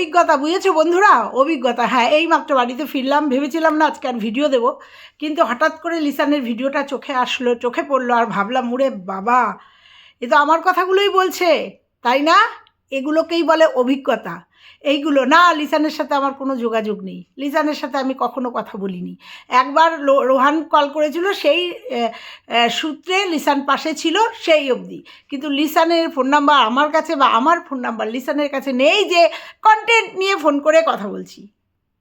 অভিজ্ঞতা বুঝেছ বন্ধুরা? অভিজ্ঞতা। হ্যাঁ এই মাত্র বাড়িতে ফিরলাম, ভেবেছিলাম না আজকে আর ভিডিও দেবো। কিন্তু হঠাৎ করে লিসানের ভিডিওটা চোখে আসলো, চোখে পড়ল আর ভাবলাম মুড়ে বাবা, এ তো আমার কথাগুলোই বলছে। তাই না? এগুলোকেই বলে অভিজ্ঞতা। এইগুলো, না, লিসানের সাথে আমার কোনো যোগাযোগ নেই। লিসানের সাথে আমি কখনো কথা বলিনি। একবার রোহান কল করেছিল, সেই সূত্রে লিসান পাশে ছিল সেই অবধি। কিন্তু লিসানের ফোন নাম্বার আমার কাছে বা আমার ফোন নাম্বার লিসানের কাছে নেই যে কন্টেন্ট নিয়ে ফোন করে কথা বলছি।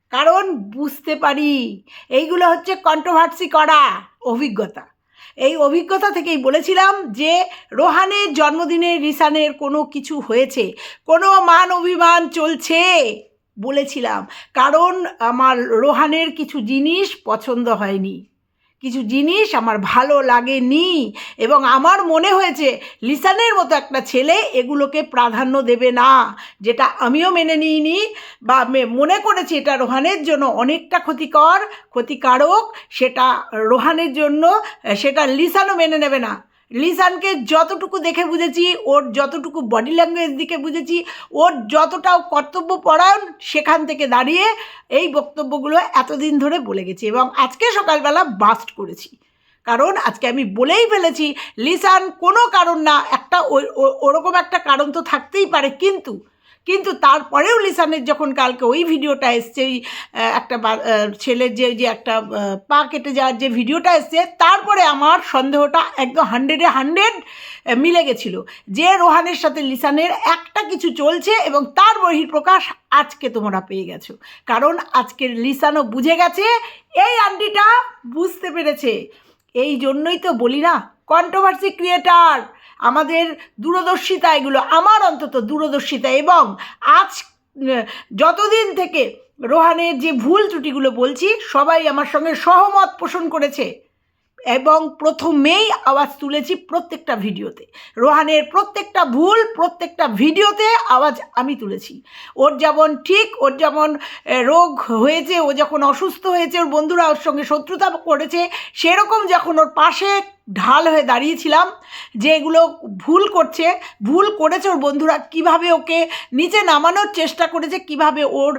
কারণ বুঝতে পারি। এইগুলো হচ্ছে কন্ট্রোভার্সি করা অভিজ্ঞতা। এই অভিজ্ঞতা থেকেই বলেছিলাম যে রোহানের জন্মদিনে রিসানের কোনো কিছু হয়েছে, কোনো মান অভিমান চলছে বলেছিলাম। কারণ আমার রোহানের কিছু জিনিস পছন্দ হয়নি। কিছু জিনিস আমার ভালো লাগেনি। এবং আমার মনে হয়েছে, লিসানের মতো একটা ছেলে এগুলোকে প্রাধান্য দেবে না, যেটা আমিও মেনে নিইনি বা মনে করেছি এটা রোহানের জন্য অনেকটা ক্ষতিকর, ক্ষতিকারক, সেটা রোহানের জন্য, সেটা লিসানও মেনে নেবে না। লিসানকে যতটুকু দেখে বুঝেছি, ওর যতটুকু বডি ল্যাঙ্গুয়েজ দিকে বুঝেছি, ওর যতটাও কর্তব্য পরায়ণ সেখান থেকে দাঁড়িয়ে এই বক্তব্যগুলো এতদিন ধরে বলে গেছি এবং আজকে সকালবেলা বাস্ট করেছি। কারণ আজকে আমি বলেই ফেলেছি, লিসান কোনো কারণ না, একটা ওরকম একটা কারণ তো থাকতেই পারে, কিন্তু কিন্তু তারপরেও লিসানের যখন কালকে ওই ভিডিওটা এসছে, ওই একটা ছেলের যে যে একটা পা কেটে যাওয়ার যে ভিডিওটা এসছে, তারপরে আমার সন্দেহটা একদম হান্ড্রেডে হান্ড্রেড মিলে গেছিল যে রোহানের সাথে লিসানের একটা কিছু চলছে এবং তার বহিঃপ্রকাশ আজকে তোমরা পেয়ে গেছো। কারণ আজকের লিসানও বুঝে গেছে, এই আন্টিটা বুঝতে পেরেছে। এই জন্যই তো বলি না কন্ট্রোভার্সি ক্রিয়েটার আমাদের দূরদর্শিতা এগুলো, আমার অন্তত দূরদর্শিতা এবং আজ যতদিন থেকে রোহানের যে ভুল ত্রুটিগুলো বলছি, সবাই আমার সঙ্গে সহমত পোষণ করেছে। এবং প্রথমেই আওয়াজ তুলেছি প্রত্যেকটা ভিডিওতে। রোহানের প্রত্যেকটা ভুল, প্রত্যেকটা ভিডিওতে আওয়াজ আমি তুলেছি। ওর যেমন ঠিক, ওর যেমন রোগ হয়েছে, ও যখন অসুস্থ হয়েছে, ওর বন্ধুরা ওর সঙ্গে শত্রুতা করেছে, সেরকম যখন ওর পাশে ঢাল হয়ে দাঁড়িয়েছিলাম যে এগুলো ভুল করছে, ভুল করেছে ওর বন্ধুরা, কীভাবে ওকে নিচে নামানোর চেষ্টা করেছে, কীভাবে ওর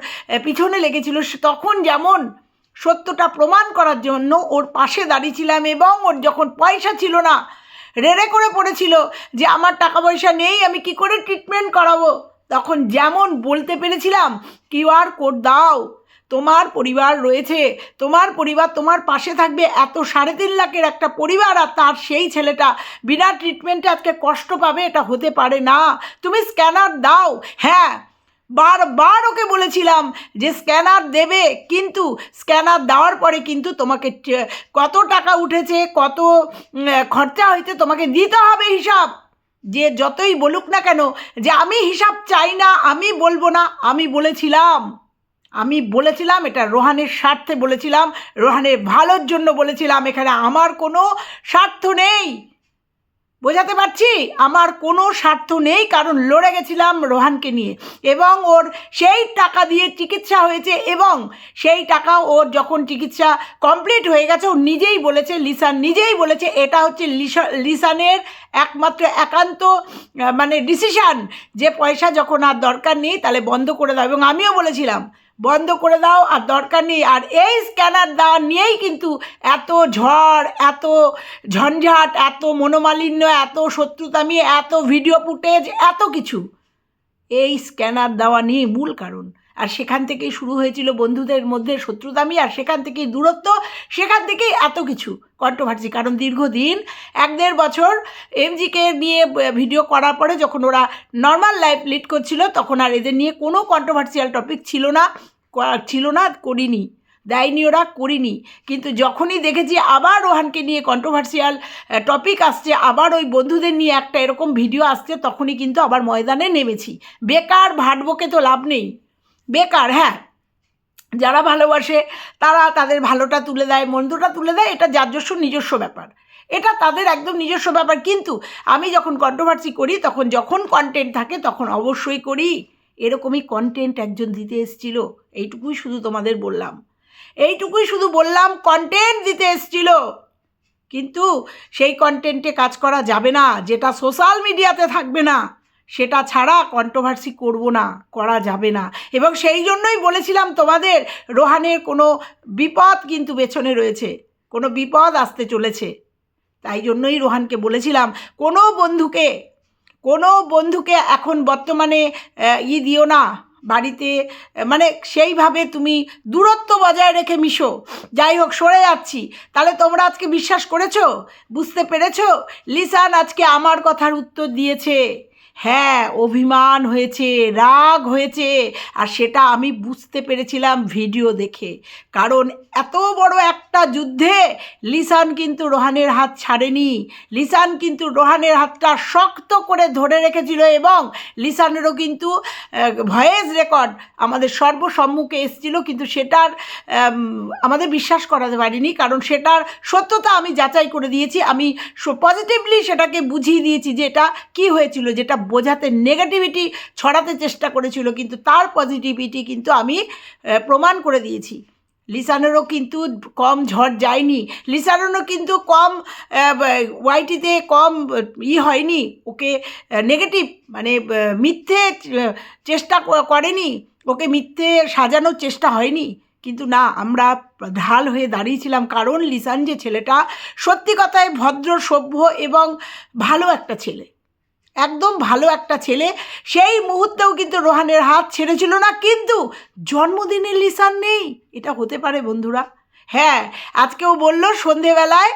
পিছনে লেগেছিল তখন যেমন সত্যটা প্রমাণ করার জন্য ওর পাশে দাঁড়িয়েছিলাম এবং ওর যখন পয়সা ছিল না, রেড়ে করে পড়েছিল যে আমার টাকা পয়সা নেই, আমি কি করে ট্রিটমেন্ট করাবো? তখন যেমন বলতে পেরেছিলাম কিউআর কোড দাও, তোমার পরিবার রয়েছে, তোমার পরিবার তোমার পাশে থাকবে, এত সাড়ে তিন লাখের একটা পরিবার আর তার সেই ছেলেটা বিনা ট্রিটমেন্টে আজকে কষ্ট পাবে, এটা হতে পারে না। তুমি স্ক্যানার দাও। হ্যাঁ বারবার ওকে বলেছিলাম যে স্ক্যানার দেবে, কিন্তু স্ক্যানার দেওয়ার পরে কিন্তু তোমাকে কত টাকা উঠেছে, কত খরচা হয়েছে তোমাকে দিতে হবে হিসাব। যে যতই বলুক না কেন, যে আমি হিসাব চাই না, আমি বলব না, আমি বলেছিলাম। আমি বলেছিলাম, এটা রোহানের স্বার্থে বলেছিলাম, রোহানের ভালোর জন্য বলেছিলাম, এখানে আমার কোনো স্বার্থ নেই। বোঝাতে পারছি? আমার কোনো স্বার্থ নেই, কারণ লড়ে গেছিলাম রোহানকে নিয়ে। এবং ওর সেই টাকা দিয়ে চিকিৎসা হয়েছে এবং সেই টাকা ওর যখন চিকিৎসা কমপ্লিট হয়ে গেছে, ও নিজেই বলেছে, লিসান নিজেই বলেছে, এটা হচ্ছে লিসা- লিসানের একমাত্র একান্ত মানে ডিসিশান যে পয়সা যখন আর দরকার নেই, তাহলে বন্ধ করে দাও। এবং আমিও বলেছিলাম বন্ধ করে দাও, আর দরকার নেই। আর এই স্ক্যানার দেওয়া নিয়েই কিন্তু এত ঝড়, এত ঝঞ্ঝাট, এত মনোমালিন্য, এত শত্রুতামি, এত ভিডিও ফুটেজ এত কিছু। এই স্ক্যানার দেওয়া নিয়ে মূল কারণ। আর সেখান থেকেই শুরু হয়েছিল বন্ধুদের মধ্যে শত্রুতামি, আর সেখান থেকেই দূরত্ব, সেখান থেকেই এত কিছু কন্ট্রোভার্সি কারণ দীর্ঘদিন, এক দেড় বছর এমজিকে নিয়ে ভিডিও করার পরে যখন ওরা নর্মাল লাইফ লিড করছিল, তখন আর এদের নিয়ে কোনো কন্ট্রোভার্সিয়াল টপিক ছিল না। ছিল না, করিনি। দেয়নি ওরা, করিনি। কিন্তু যখনই দেখেছি আবার রোহানকে নিয়ে কন্ট্রোভার্সিয়াল টপিক আসছে, আবার ওই বন্ধুদের নিয়ে একটা এরকম ভিডিও আসছে, তখনই কিন্তু আবার ময়দানে নেমেছি। বেকার ভাটবকে তো লাভ নেই। বেকার হ্যাঁ। যারা ভালোবাসে, তারা তাদের ভালোটা তুলে দেয়, মন্দটা তুলে দেয়, এটা যার নিজস্ব ব্যাপার। এটা তাদের একদম নিজস্ব ব্যাপার। কিন্তু আমি যখন কন্ট্রোভার্সি করি, তখন যখন কন্টেন্ট থাকে, তখন অবশ্যই করি। এরকমই কন্টেন্ট একজন দিতে এসেছিল, এইটুকুই শুধু তোমাদের বললাম। এইটুকুই শুধু বললাম কন্টেন্ট দিতে এসেছিল। কিন্তু সেই কন্টেন্টে কাজ করা যাবে না, যেটা সোশ্যাল মিডিয়াতে থাকবে না, সেটা ছাড়া কন্ট্রোভার্সি করব না, করা যাবে না। এবং সেই জন্যই বলেছিলাম তোমাদের, রোহানের কোনো বিপদ কিন্তু পেছনে রয়েছে, কোনো বিপদ আসতে চলেছে। তাই জন্যই রোহানকে বলেছিলাম, কোনো বন্ধুকে কোনো বন্ধুকে এখন বর্তমানে ই দিও না। বাড়িতে মানে সেইভাবে তুমি দূরত্ব বজায় রেখে মিশো। যাই হোক, সরে যাচ্ছি। তাহলে তোমরা আজকে বিশ্বাস করেছ? বুঝতে পেরেছ? লিসান আজকে আমার কথার উত্তর দিয়েছে। হ্যাঁ অভিমান হয়েছে, রাগ হয়েছে, আর সেটা আমি বুঝতে পেরেছিলাম ভিডিও দেখে। কারণ এত বড় একটা যুদ্ধে লিসান কিন্তু রোহানের হাত ছাড়েনি। লিসান কিন্তু রোহানের হাতটা শক্ত করে ধরে রেখেছিল এবং লিসানেরও কিন্তু ভয়েস রেকর্ড আমাদের সর্বসম্মুখে এসেছিল, কিন্তু সেটার আমাদের বিশ্বাস করাতে পারিনি, কারণ সেটার সত্যতা আমি যাচাই করে দিয়েছি। আমি পজিটিভলি সেটাকে বুঝিয়ে দিয়েছি যে এটা কী হয়েছিল, যেটা বোঝাতে নেগেটিভিটি ছড়াতে চেষ্টা করেছিল, কিন্তু তার পজিটিভিটি কিন্তু আমি প্রমাণ করে দিয়েছি। লিসানেরও কিন্তু কম ঝড় যায়নি। লিসানেরও কিন্তু কম ওয়াইটিতে কম, ই হয়নি। ওকে নেগেটিভ মানে মিথ্যে চেষ্টা করেনি। ওকে মিথ্যে সাজানোর চেষ্টা হয়নি। কিন্তু না, আমরা ঢাল হয়ে দাঁড়িয়েছিলাম, কারণ লিসান যে ছেলেটা সত্যি কথায় ভদ্র, সভ্য এবং ভালো একটা ছেলে। একদম ভালো একটা ছেলে। সেই মুহূর্তেও কিন্তু রোহানের হাত ছেড়েছিল না, কিন্তু জন্মদিনের লিসান নেই। এটা হতে পারে বন্ধুরা। হ্যাঁ আজকেও বলল সন্ধেবেলায়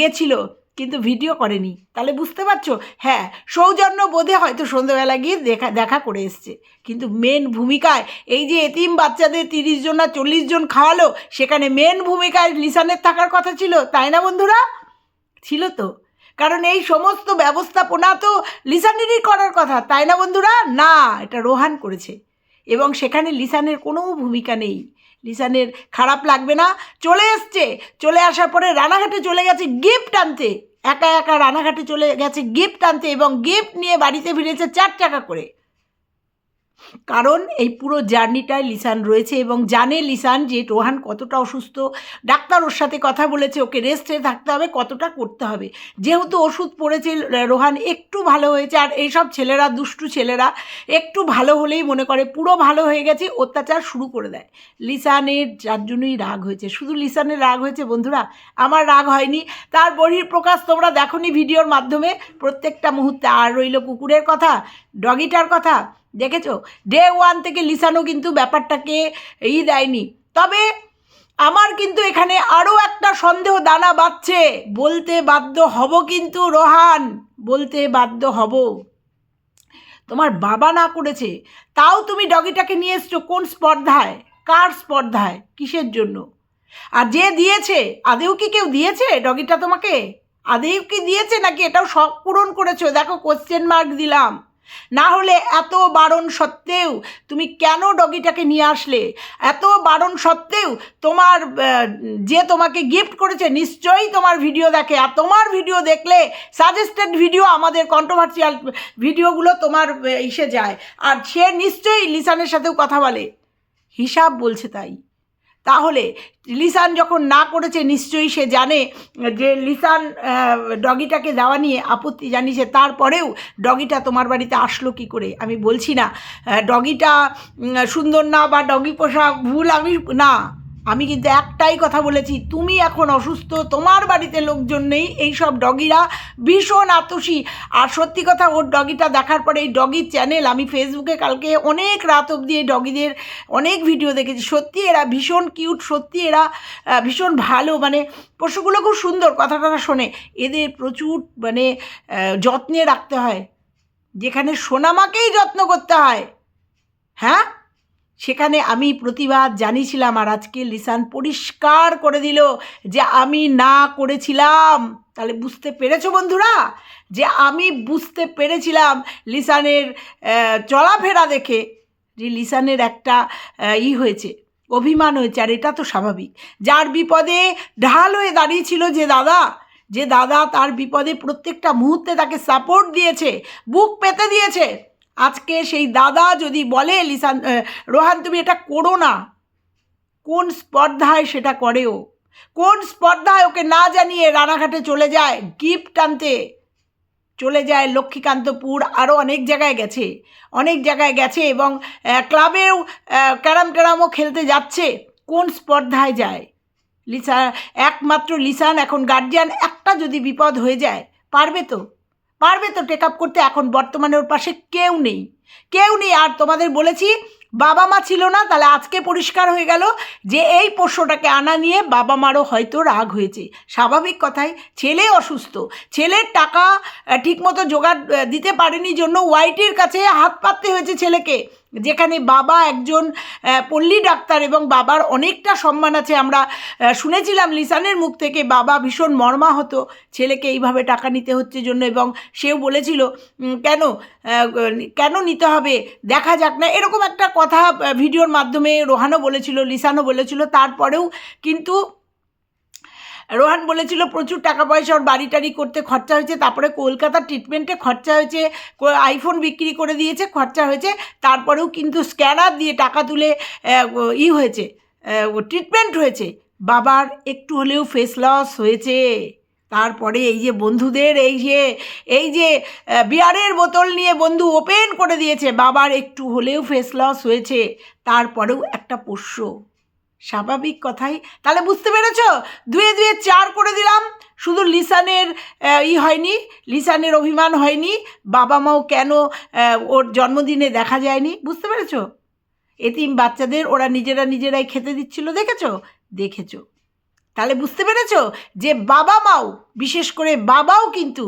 গেছিল, কিন্তু ভিডিও করেনি। তাহলে বুঝতে পারছ? হ্যাঁ সৌজন্য বোধে হয়তো সন্ধেবেলা গিয়ে দেখা দেখা করে এসছে। কিন্তু মেন ভূমিকায়, এই যে এতিম বাচ্চাদের তিরিশ জন না চল্লিশ জন খাওয়ালো, সেখানে মেন ভূমিকায় লিসানের থাকার কথা ছিল, তাই না বন্ধুরা? ছিল তো। কারণ এই সমস্ত ব্যবস্থাপনা তো লিসানেরই করার কথা, তাই না বন্ধুরা? না, এটা রোহান করেছে। এবং সেখানে লিসানের কোনো ভূমিকা নেই। লিসানের খারাপ লাগবে না, চলে এসছে। চলে আসার পরে রানাঘাটে চলে গেছে গিফট আনতে। একা একা রানাঘাটে চলে গেছে গিফট আনতে এবং গিফট নিয়ে বাড়িতে ফিরেছে চার টাকা করে। কারণ এই পুরো জার্নিটায় লিসান রয়েছে এবং জানে লিসান যে রোহান কতটা অসুস্থ, ডাক্তার ওর সাথে কথা বলেছে, ওকে রেস্টে থাকতে হবে, কতটা করতে হবে। যেহেতু ওষুধ পড়েছে রোহান একটু ভালো হয়েছে, আর এইসব ছেলেরা, দুষ্টু ছেলেরা একটু ভালো হলেই মনে করে, পুরো ভালো হয়ে গেছে, অত্যাচার শুরু করে দেয়। লিসানের, যার জন্যই রাগ হয়েছে। শুধু লিসানের রাগ হয়েছে, বন্ধুরা, আমার রাগ হয়নি। তার বহির প্রকাশ তোমরা দেখোনি ভিডিওর মাধ্যমে, প্রত্যেকটা মুহূর্তে। আর রইল কুকুরের কথা, ডগিটার কথা দেখেছ? ডে ওয়ান থেকে লিসানো কিন্তু ব্যাপারটাকে ই দেয়নি। তবে আমার কিন্তু এখানে আরও একটা সন্দেহ দানা বাঁধছে। বলতে বাধ্য হব কিন্তু রোহান, বলতে বাধ্য হব। তোমার বাবা না করেছে, তাও তুমি ডগিটাকে নিয়ে এসছো কোন স্পর্ধায়? কার স্পর্ধায়? কিসের জন্য? আর যে দিয়েছে, আদেও কি কেউ দিয়েছে ডগিটা তোমাকে? আদেও কি দিয়েছে নাকি এটাও সব পূরণ করেছ? দেখো কোশ্চেন মার্ক দিলাম। না হলে এত বারণ সত্ত্বেও তুমি কেন ডগিটাকে নিয়ে আসলে? এত বারণ সত্ত্বেও তোমার যে তোমাকে গিফট করেছে নিশ্চয়ই তোমার ভিডিও দেখে। আর তোমার ভিডিও দেখলে সাজেস্টেড ভিডিও আমাদের কন্ট্রোভার্সিয়াল ভিডিওগুলো তোমার ইসে যায়। আর সে নিশ্চয়ই লিসানের সাথেও কথা বলে। হিসাব বলছে তাই। তাহলে লিসান যখন না করেছে, নিশ্চয়ই সে জানে যে লিসান ডগিটাকে দেওয়া নিয়ে আপত্তি জানিয়েছে। তারপরেও ডগিটা তোমার বাড়িতে আসলো কি করে? আমি বলছি না। ডগিটা সুন্দর না বা ডগি পোষা ভুল আমি, না। আমি কিন্তু একটাই কথা বলেছি, তুমি এখন অসুস্থ, তোমার বাড়িতে লোকজন নেই, এইসব ডগিরা ভীষণ আতসী। আর সত্যি কথা, ওর ডগিটা দেখার পরে এই ডগির চ্যানেল, আমি ফেসবুকে কালকে অনেক রাত অবধি এই ডগিদের অনেক ভিডিও দেখেছি। সত্যি এরা ভীষণ কিউট, সত্যি এরা ভীষণ ভালো। মানে পশুগুলো খুব সুন্দর, কথা টথা শোনে। এদের প্রচুর মানে যত্নে রাখতে হয়। যেখানে সোনামাকেই যত্ন করতে হয়। হ্যাঁ? সেখানে আমি প্রতিবাদ জানিয়েছিলাম আর আজকে লিসান পরিষ্কার করে দিল যে আমি না করেছিলাম। তাহলে বুঝতে পেরেছ বন্ধুরা? যে আমি বুঝতে পেরেছিলাম লিসানের চলাফেরা দেখে যে লিসানের একটা ই হয়েছে, অভিমান হয়েছে, আর এটা তো স্বাভাবিক। যার বিপদে ঢাল হয়ে দাঁড়িয়েছিল যে দাদা যে দাদা তার বিপদে প্রত্যেকটা মুহূর্তে তাকে সাপোর্ট দিয়েছে, বুক পেতে দিয়েছে। আজকে সেই দাদা যদি বলে লিসান রোহান, তুমি এটা করো না। কোন স্পর্ধায় সেটা করেও? কোন স্পর্ধায় ওকে না জানিয়ে রানাঘাটে চলে যায়, গিফট আনতে চলে যায় লক্ষ্মীকান্তপুর? আরও অনেক জায়গায় গেছে, অনেক জায়গায় গেছে এবং ক্লাবেও ক্যারাম ট্যারামও খেলতে যাচ্ছে। কোন স্পর্ধায় যায়? লিসা, একমাত্র লিসান, এখন গার্জিয়ান একটা যদি বিপদ হয়ে যায়, পারবে তো? পারবে তো টেক আপ করতে? এখন বর্তমানে ওর পাশে কেউ নেই। কেউ নেই। আর তোমাদের বলেছি, বাবা মা ছিল না, তাহলে আজকে পরিষ্কার হয়ে গেল যে এই পোষ্যটাকে আনা নিয়ে বাবা মারও হয়তো রাগ হয়েছে। স্বাভাবিক কথাই, ছেলে অসুস্থ। ছেলের টাকা ঠিকমতো জোগাড় দিতে পারেনি জন্য ওয়াইটির কাছে হাত পাততে হয়েছে ছেলেকে। যেখানে বাবা একজন পল্লী ডাক্তার এবং বাবার অনেকটা সম্মান আছে। আমরা শুনেছিলাম লিসানের মুখ থেকে, বাবা ভীষণ মর্মাহত, ছেলেকে এইভাবে টাকা নিতে হচ্ছে জন্য এবং সেও বলেছিল কেন কেন নিতে হবে? দেখা যাক না। এরকম একটা কথা ভিডিওর মাধ্যমে রোহানও বলেছিল, লিসানও বলেছিল, তারপরেও কিন্তু রোহান বলেছিল, প্রচুর টাকা পয়সা ওর বাড়ি টাড়ি করতে খরচা হয়েছে, তারপরে কলকাতার ট্রিটমেন্টে খরচা হয়েছে আইফোন বিক্রি করে দিয়েছে, খরচা হয়েছে, তারপরেও কিন্তু স্ক্যানার দিয়ে টাকা তুলে ই হয়েছে ট্রিটমেন্ট হয়েছে। বাবার একটু হলেও ফেস লস হয়েছে। তারপরে এই যে বন্ধুদের, এই যে এই যে বিয়ারের বোতল নিয়ে বন্ধু ওপেন করে দিয়েছে, বাবার একটু হলেও ফেস লস হয়েছে, তারপরেও একটা পোষ্য স্বাভাবিক কথাই। তাহলে বুঝতে পেরেছ? দুয়ে দুয়ে চার করে দিলাম। শুধু লিসানের ই হয়নি, লিসানের অভিমান হয়নি। বাবা মাও কেন ওর জন্মদিনে দেখা যায়নি? বুঝতে পেরেছ? এতিম বাচ্চাদের ওরা নিজেরা নিজেরাই খেতে দিচ্ছিল, দেখেছ? দেখেছ। তাহলে বুঝতে পেরেছ যে বাবা মাও, বিশেষ করে বাবাও কিন্তু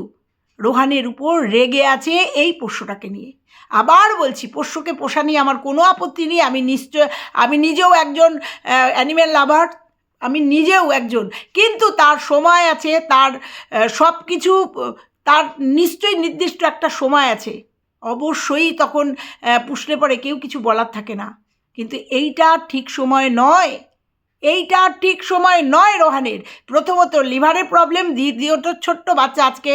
রোহানের উপর রেগে আছে এই পোষ্যটাকে নিয়ে। আবার বলছি, পোষ্যকে পোষা নিয়ে আমার কোনো আপত্তি নেই। আমি নিশ্চয়, আমি নিজেও একজন অ্যানিম্যাল লাভার আমি নিজেও একজন। কিন্তু তার সময় আছে, তার সব কিছু তার নিশ্চয়ই নির্দিষ্ট একটা সময় আছে। অবশ্যই তখন পুষলে পরে কেউ কিছু বলার থাকে না। কিন্তু এইটা ঠিক সময় নয়। এইটা ঠিক সময় নয় রোহানের। প্রথমত লিভারের প্রবলেম দ্বিতীয়ত ছোট্ট বাচ্চা। আজকে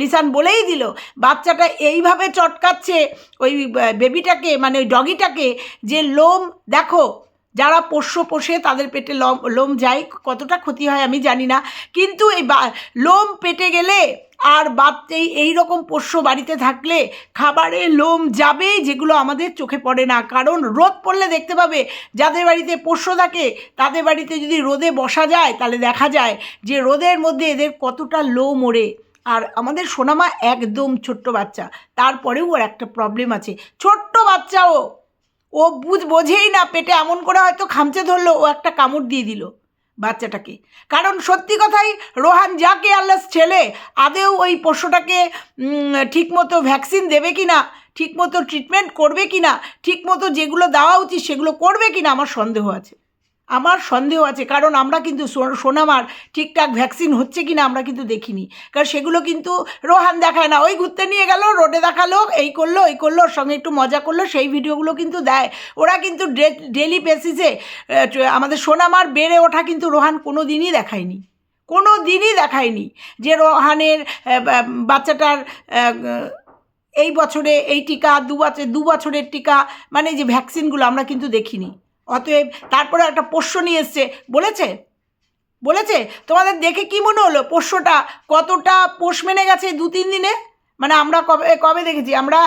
লিসান বলেই দিল, বাচ্চাটা এইভাবে চটকাচ্ছে, ওই বেবিটাকে মানে ওই ডগিটাকে যে লোম, দেখো যারা পোষ্য পোষে তাদের পেটে লম, লোম যায়, কতটা ক্ষতি হয় আমি জানি না। কিন্তু এই লোম পেটে গেলে আর বাচ্চাই এই রকম পোষ্য বাড়িতে থাকলে খাবারে লোম যাবেই, যেগুলো আমাদের চোখে পড়ে না। কারণ রোদ পড়লে দেখতে পাবে, যাদের বাড়িতে পোষ্য থাকে, তাদের বাড়িতে যদি রোদে বসা যায়, তাহলে দেখা যায় যে রোদের মধ্যে এদের কতটা লোম ওড়ে। আর আমাদের সোনামা একদম ছোট্ট বাচ্চা, তারপরেও ওর একটা প্রবলেম আছে। ছোট্ট বাচ্চাও ও বুঝ, বোঝেই না, পেটে এমন করে হয়তো খামচে ধরলো, ও একটা কামড় দিয়ে দিল বাচ্চাটাকে। কারণ সত্যি কথাই রোহান যাকে আল্লাহ ছেলে, আদেও ওই পশুটাকে ঠিকমতো ভ্যাকসিন দেবে কি না ঠিকমতো ট্রিটমেন্ট করবে কি না ঠিকমতো যেগুলো দেওয়া উচিত সেগুলো করবে কি না আমার সন্দেহ আছে। আমার সন্দেহ আছে, কারণ আমরা কিন্তু সোনামার ঠিকঠাক ভ্যাকসিন হচ্ছে কি না আমরা কিন্তু দেখিনি। কারণ সেগুলো কিন্তু রোহান দেখায় না, ওই ঘুরতে নিয়ে গেল, রোডে দেখাল, এই করল এই করল, ওর সঙ্গে একটু মজা করল, সেই ভিডিওগুলো কিন্তু দেয়। ওরা কিন্তু ডেলি বেসিসে আমাদের সোনামার বেড়ে ওঠা কিন্তু রোহান কোনো দিনই দেখায়নি। কোনো দিনই দেখায়নি যে রোহানের বাচ্চাটার এই বছরে এই টিকা, দু বছর দু বছরের টিকা মানে যে ভ্যাকসিনগুলো আমরা কিন্তু দেখিনি। অতএব তারপরে একটা পোষ্য নিয়ে এসছে। বলেছে? বলেছে? তোমাদের দেখে কি মনে হলো পোষ্যটা? কতটা পোষ মেনে গেছে দু তিন দিনে? মানে আমরা কবে কবে দেখেছি? আমরা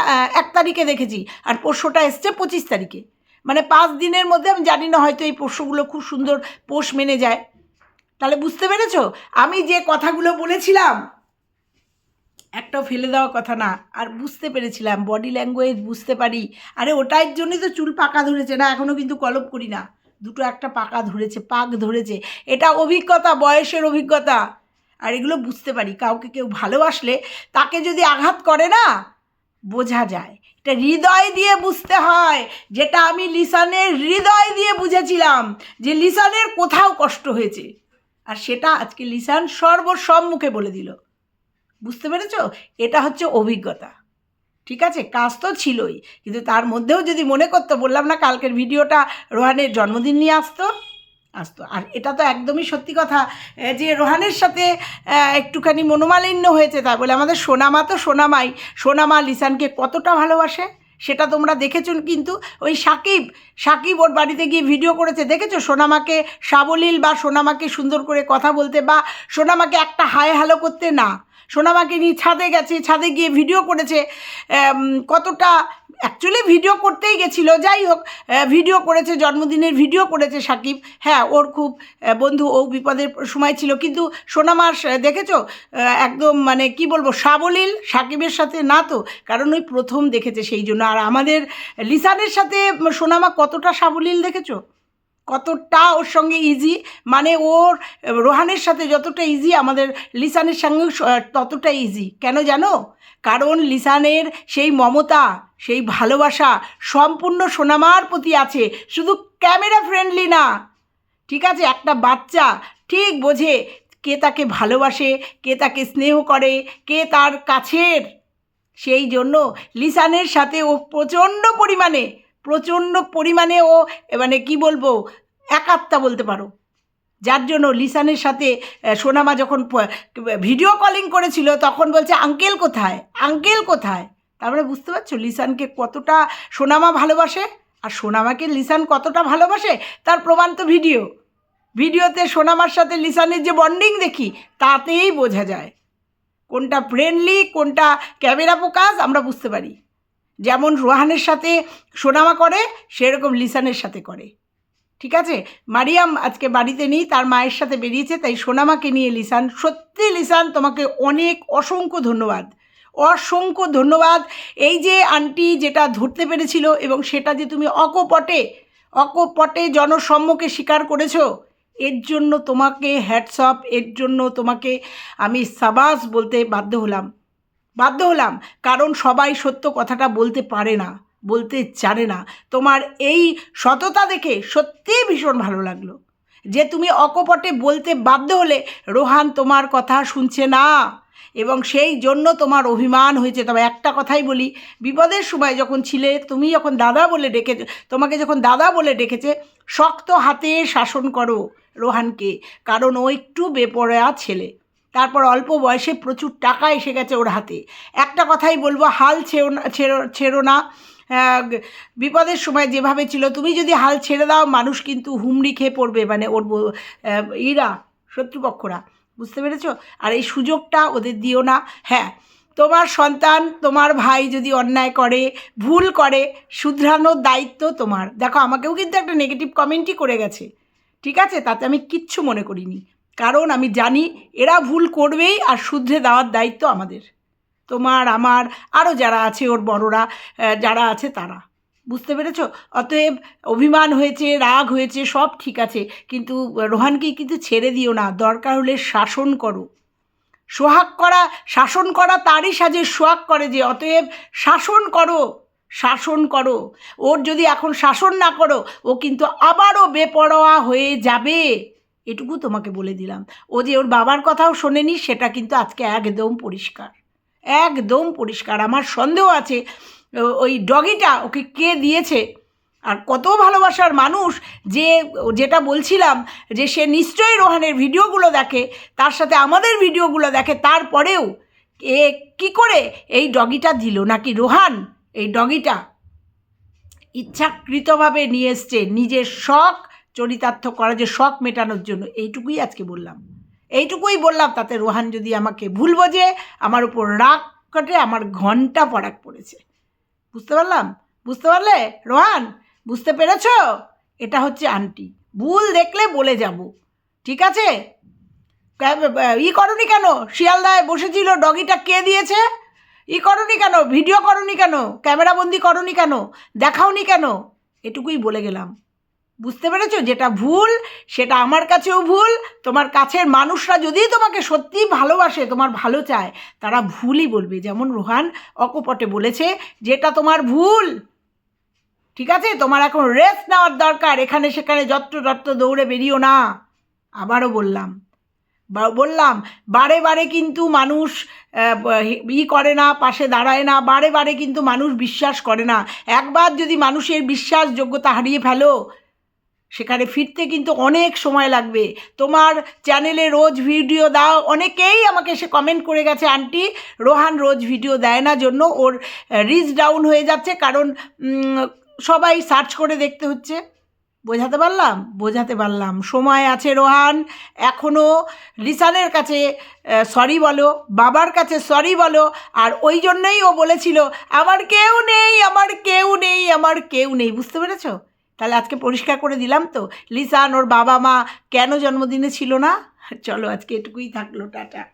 এক তারিখে দেখেছি। আর পোষ্যটা এসছে পঁচিশ তারিখে। মানে পাঁচ দিনের মধ্যে আমি জানি না হয়তো এই পোষ্যগুলো খুব সুন্দর পোষ মেনে যায়। তাহলে বুঝতে পেরেছ? আমি যে কথাগুলো বলেছিলাম একটাও ফেলে দেওয়া কথা না। আর বুঝতে পেরেছিলাম বডি ল্যাঙ্গুয়েজ বুঝতে পারি। আরে ওটার জন্যই তো চুল পাকা ধরেছে না এখনও কিন্তু কলপ করি না। দুটো একটা পাকা ধরেছে, পাক ধরেছে। এটা অভিজ্ঞতা, বয়সের অভিজ্ঞতা। আর এগুলো বুঝতে পারি, কাউকে কেউ ভালোবাসলে তাকে যদি আঘাত করে না, বোঝা যায়। এটা হৃদয় দিয়ে বুঝতে হয়, যেটা আমি লিসানের হৃদয় দিয়ে বুঝেছিলাম, যে লিসানের কোথাও কষ্ট হয়েছে। আর সেটা আজকে লিসান সর্বসম্মুখে বলে দিল। বুঝতে পেরেছ? এটা হচ্ছে অভিজ্ঞতা। ঠিক আছে? কাজ তো ছিলই, কিন্তু তার মধ্যেও যদি মনে করতো, বললাম না কালকের ভিডিওটা রোহানের জন্মদিন নিয়ে আসতো? আসতো। আর এটা তো একদমই সত্যি কথা যে রোহানের সাথে একটুখানি মনোমালিন্য হয়েছে তাই বলে আমাদের সোনামা তো সোনামাই। সোনামা লিসানকে কতটা ভালোবাসে? সেটা তোমরা দেখেছ কিন্তু ওই সাকিব সাকিব ওর বাড়িতে গিয়ে ভিডিও করেছে। দেখেছ? সোনামাকে সাবলীল বা সোনামাকে সুন্দর করে কথা বলতে বা সোনামাকে একটা হায় হ্যালো করতে না। সোনামাকে নিয়ে ছাদে গেছে ছাদে গিয়ে ভিডিও করেছে। কতটা অ্যাকচুয়ালি ভিডিও করতেই গেছিল। যাই হোক ভিডিও করেছে জন্মদিনের ভিডিও করেছে সাকিব। হ্যাঁ ওর খুব বন্ধু ও বিপদের সময় ছিল। কিন্তু সোনামার আহ, দেখেছ? একদম মানে কি বলব সাবলীল সাকিবের সাথে না তো কারণ ওই প্রথম দেখেছে সেই জন্য। আর আমাদের লিসানের সাথে সোনামা কতটা সাবলীল দেখেছ? কতটা ওর সঙ্গে ইজি মানে ওর, রোহানের সাথে যতটা ইজি আমাদের লিসানের সঙ্গেও ততটা ইজি কেন জানো? কারণ লিসানের সেই মমতা, সেই ভালোবাসা সম্পূর্ণ সোনামার প্রতি আছে, শুধু ক্যামেরা ফ্রেন্ডলি না। ঠিক আছে? একটা বাচ্চা ঠিক বোঝে কে তাকে ভালোবাসে, কে তাকে স্নেহ করে, কে তার কাছের। সেই জন্য লিসানের সাথে ও প্রচণ্ড পরিমাণে প্রচণ্ড পরিমাণে ও মানে কি বলব একাত্মা বলতে পারো। যার জন্য লিসানের সাথে সোনামা যখন ভিডিও কলিং করেছিল, তখন বলছে, আঙ্কেল কোথায়? আঙ্কেল কোথায়? তারপরে বুঝতে পারছ, লিসানকে কতটা সোনামা ভালোবাসে, আর সোনামাকে লিসান কতটা ভালোবাসে, তার প্রমাণ তো ভিডিও ভিডিওতে সোনামার সাথে লিসানের যে বন্ডিং দেখি, তাতেই বোঝা যায়। কোনটা ফ্রেন্ডলি কোনটা ক্যামেরা ফোকাস আমরা বুঝতে পারি। যেমন রোহানের সাথে সোনামা করে, সেরকম লিসানের সাথে করে। ঠিক আছে? মারিয়াম আজকে বাড়িতে নেই, তার মায়ের সাথে বেরিয়েছে, তাই সোনামাকে নিয়ে লিসান, সত্যি লিসান, তোমাকে অনেক অসংখ্য ধন্যবাদ। অসংখ্য ধন্যবাদ। এই যে আন্টি যেটা ধরতে পেরেছিল এবং সেটা যে তুমি অকপটে অকপটে জনসম্মুখে স্বীকার করেছ, এর জন্য তোমাকে হ্যাটসঅপ এর জন্য তোমাকে আমি সাবাস বলতে বাধ্য হলাম। বাধ্য হলাম, কারণ সবাই সত্য কথাটা বলতে পারে না, বলতে জানে না। তোমার এই সততা দেখে সত্যিই ভীষণ ভালো লাগল। যে তুমি অকপটে বলতে বাধ্য হলে রোহান তোমার কথা শুনছে না, এবং সেই জন্য তোমার অভিমান হয়েছে। তবে একটা কথাই বলি, বিপদের সময় যখন ছিলে, তুমি যখন দাদা বলে ডেকে তোমাকে যখন দাদা বলে ডেকেছে, শক্ত হাতে শাসন করো রোহানকে, কারণ ও একটু বেপরোয়া ছেলে। তারপর অল্প বয়সে প্রচুর টাকা এসে গেছে ওর হাতে। একটা কথাই বলব, হাল ছেড়ো না, ছেড়ো ছেড়ো না। বিপদের সময় যেভাবে ছিল, তুমি যদি হাল ছেড়ে দাও, মানুষ কিন্তু হুমড়ি খেয়ে পড়বে মানে ওর ইরা, শত্রুপক্ষরা। বুঝতে পেরেছ? আর এই সুযোগটা ওদের দিও না। হ্যাঁ তোমার সন্তান, তোমার ভাই যদি অন্যায় করে, ভুল করে, শুধরানোর দায়িত্ব তোমার। দেখো, আমাকেও কিন্তু একটা নেগেটিভ কমেন্টই করে গেছে। ঠিক আছে? তাতে আমি কিচ্ছু মনে করিনি। কারণ আমি জানি এরা ভুল করবেই আর শুদ্ধে দেওয়ার দায়িত্ব আমাদের। তোমার, আমার আরও যারা আছে ওর বড়রা যারা আছে তারা। বুঝতে পেরেছ? অতএব অভিমান হয়েছে, রাগ হয়েছে, সব ঠিক আছে। কিন্তু রোহানকে কিন্তু ছেড়ে দিও না, দরকার হলে শাসন করো। সোহাগ করা, শাসন করা তারই সাজে সোহাগ করে যে, অতএব শাসন করো শাসন করো। ওর যদি এখন শাসন না করো, ও কিন্তু আবারও বেপরোয়া হয়ে যাবে। এটুকু তোমাকে বলে দিলাম। ও যে ওর বাবার কথাও শোনেনি, সেটা কিন্তু আজকে একদম পরিষ্কার। একদম পরিষ্কার। আমার সন্দেহ আছে ওই ডগিটা ওকে কে দিয়েছে? আর কত ভালোবাসার মানুষ যে, যেটা বলছিলাম যে সে নিশ্চয়ই রোহানের ভিডিওগুলো দেখে, তার সাথে আমাদের ভিডিওগুলো দেখে, তারপরেও এ কি করে এই ডগিটা দিল? নাকি রোহান এই ডগিটা ইচ্ছাকৃতভাবে নিয়ে এসছে নিজের শখ চরিতার্থ করা যে শখ মেটানোর জন্য, এইটুকুই আজকে বললাম। এইটুকুই বললাম, তাতে রোহান যদি আমাকে ভুল বোঝে, আমার উপর রাগ কাটে, আমার ঘণ্টা পরাগ পড়েছে। বুঝতে পারলাম? বুঝতে পারলে? রোহান, বুঝতে পেরেছ? এটা হচ্ছে আন্টি। ভুল দেখলে বলে যাব। ঠিক আছে? ই করনি কেন? শিয়ালদায় বসেছিল, ডগিটা কে দিয়েছে? ই করনি কেন? ভিডিও করনি কেন? ক্যামেরাবন্দি করনি কেন? দেখাওনি কেন? এটুকুই বলে গেলাম। বুঝতে পেরেছ? যেটা ভুল, সেটা আমার কাছেও ভুল। তোমার কাছের মানুষরা যদি তোমাকে সত্যিই ভালোবাসে, তোমার ভালো চায়, তারা ভুলই বলবে। যেমন রোহান অকপটে বলেছে, যেটা তোমার ভুল, ঠিক আছে? তোমার এখন রেস্ট নেওয়ার দরকার। এখানে সেখানে যত্র যত্র দৌড়ে বেরিও না। আবারও বললাম। বললাম, বারে বারে কিন্তু মানুষ ই করে না, পাশে দাঁড়ায় না। বারে বারে কিন্তু মানুষ বিশ্বাস করে না। একবার যদি মানুষের বিশ্বাসযোগ্যতা হারিয়ে ফেলো সেখানে ফিরতে কিন্তু অনেক সময় লাগবে। তোমার চ্যানেলে রোজ ভিডিও দাও। অনেকেই আমাকে সে কমেন্ট করে গেছে, আন্টি, রোহান রোজ ভিডিও দেয় না জন্য ওর রিচ ডাউন হয়ে যাচ্ছে কারণ সবাই সার্চ করে দেখতে হচ্ছে। বোঝাতে পারলাম? বোঝাতে পারলাম। সময় আছে রোহান। এখনও লিসানের কাছে সরি বলো, বাবার কাছে সরি বলো। আর ওই জন্যই ও বলেছিল, আমার কেউ নেই, আমার কেউ নেই, আমার কেউ নেই। বুঝতে পেরেছ? তাহলে আজকে পরিষ্কার করে দিলাম তো। লিসান ওর বাবা মা কেন জন্মদিনে ছিল না? চলো আজকে এটুকুই থাকল, টাটা।